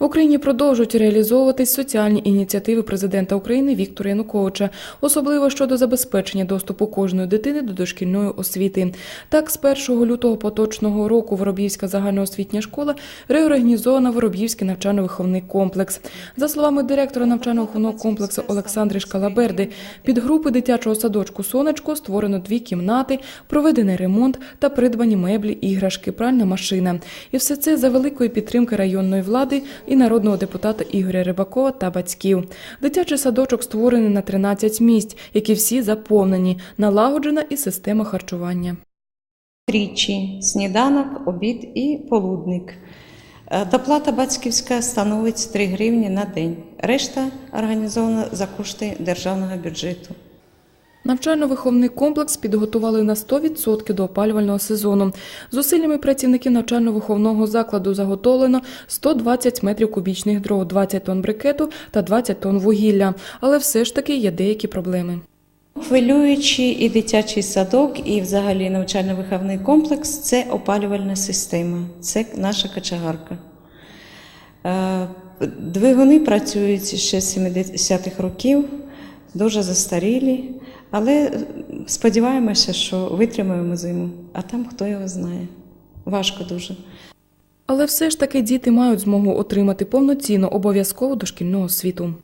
В Україні продовжують реалізовуватись соціальні ініціативи президента України Віктора Януковича, особливо щодо забезпечення доступу кожної дитини до дошкільної освіти. Так, з 1 лютого поточного року Вороб'ївська загальноосвітня школа реорганізована Вороб'ївський навчально-виховний комплекс. За словами директора навчально-виховного комплексу Олександри Шкалаберди, під групи дитячого садочку Сонечко створено дві кімнати, проведений ремонт та придбані меблі, іграшки, пральна машина. І все це за великої підтримки районної влади і народного депутата Ігоря Рибакова та батьків. Дитячий садочок створений на 13 місць, які всі заповнені, налагоджена і система харчування. тричі сніданок, обід і полудник. Е, Доплата батьківська становить 3 гривні на день. Решта організована за кошти державного бюджету. Навчально-виховний комплекс підготували на 100% до опалювального сезону. Зусиллями працівників навчально-виховного закладу заготовлено 120 метрів кубічних дров, 20 тонн брикету та 20 тонн вугілля. Але все ж таки є деякі проблеми. Хвилюючий і дитячий садок, і взагалі навчально-виховний комплекс це опалювальна система, це наша качагарка. Е, Двигуни працюють ще з 70-х років, дуже застарілі, але сподіваємося, що витримаємо зиму, а там хто його знає. Важко дуже. Але все ж таки діти мають змогу отримати повноцінну обов'язкову дошкільну освіту.